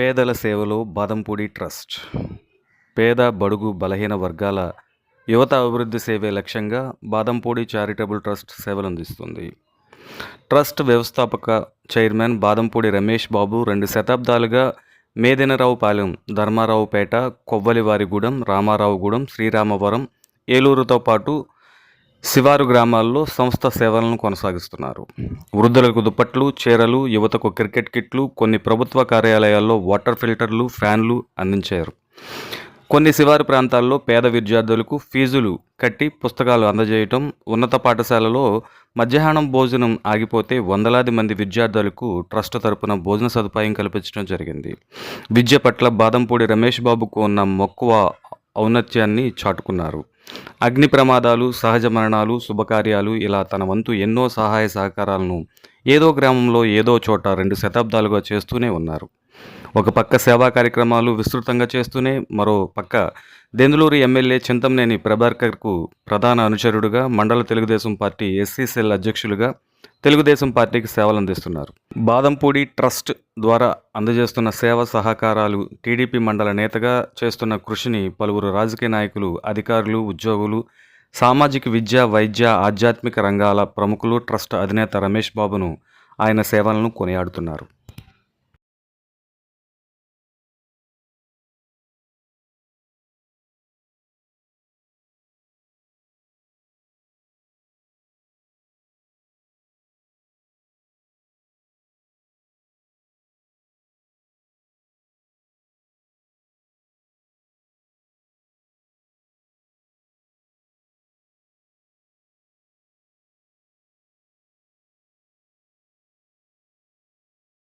పేదల సేవలో బాదంపూడి ట్రస్ట్. పేద బడుగు బలహీన వర్గాల యువత అభివృద్ధి సేవే లక్ష్యంగా బాదంపూడి చారిటబుల్ ట్రస్ట్ సేవలందిస్తుంది. ట్రస్ట్ వ్యవస్థాపక చైర్మన్ బాదంపూడి రమేష్ బాబు రెండు శతాబ్దాలుగా మేదినరావుపాలెం ధర్మారావుపేట కొవ్వలివారిగూడెం రామారావుగూడెం శ్రీరామవరం ఏలూరుతో పాటు శివారు గ్రామాల్లో సంస్థ సేవలను కొనసాగిస్తున్నారు. వృద్ధులకు దుప్పట్లు చీరలు యువతకు క్రికెట్ కిట్లు కొన్ని ప్రభుత్వ కార్యాలయాల్లో వాటర్ ఫిల్టర్లు ఫ్యాన్లు అందించారు. కొన్ని శివారు ప్రాంతాల్లో పేద విద్యార్థులకు ఫీజులు కట్టి పుస్తకాలు అందజేయటం ఉన్నత పాఠశాలలో మధ్యాహ్నం భోజనం ఆగిపోతే వందలాది మంది విద్యార్థులకు ట్రస్ట్ తరపున భోజన సదుపాయం కల్పించడం జరిగింది. విద్య పట్ల బాదంపూడి రమేష్ బాబుకు ఉన్న మక్కువ ఔన్నత్యాన్ని చాటుకున్నారు. అగ్ని ప్రమాదాలు సహజ మరణాలు శుభకార్యాలు ఇలా తన వంతు ఎన్నో సహాయ సహకారాలను ఏదో గ్రామంలో ఏదో చోట రెండు శతాబ్దాలుగా చేస్తూనే ఉన్నారు. ఒక పక్క సేవా కార్యక్రమాలు విస్తృతంగా చేస్తూనే మరో పక్క దెందులూరు ఎమ్మెల్యే చింతంనేని ప్రభాకర్కు ప్రధాన అనుచరుడుగా మండల తెలుగుదేశం పార్టీ ఎస్సీ సెల్ అధ్యక్షులుగా తెలుగుదేశం పార్టీకి సేవలు అందిస్తున్నారు. బాదంపూడి ట్రస్ట్ ద్వారా అందజేస్తున్న సేవ సహకారాలు టీడీపీ మండల నేతగా చేస్తున్న కృషిని పలువురు రాజకీయ నాయకులు అధికారులు ఉద్యోగులు సామాజిక విద్య వైద్య ఆధ్యాత్మిక రంగాల ప్రముఖులు ట్రస్ట్ అధినేత రమేష్ బాబును ఆయన సేవలను కొనియాడుతున్నారు.